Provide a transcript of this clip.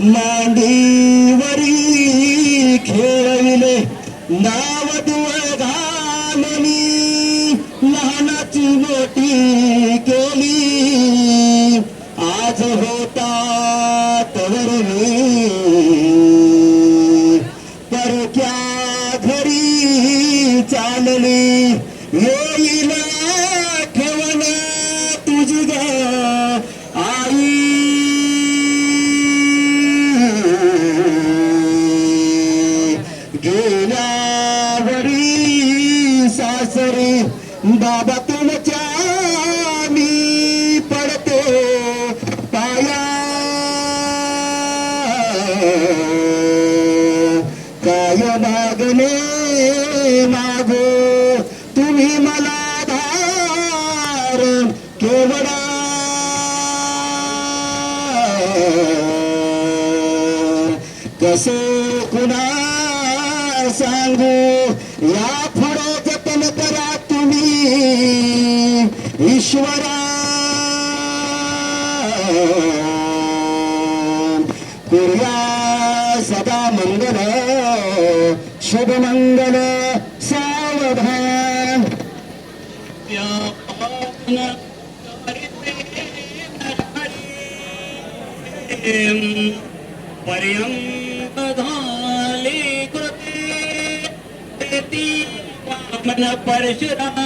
मांडीवरी खेळविले नाव घालनी लहानाची मोठी केली. आज होता तवरणी परक्या घरी चालली येईल आली सासरी बाबा तुमच्या मी पडतो पाया. काय मागणे मागो? तुम्ही मला धारण केवडा कसे कुणा सांगू या पुढे जतन करा तुम्ही ईश्वरा करूया सदा मंगल शुभ मंगल सावधान पर्यंत तेती वामन परशुराम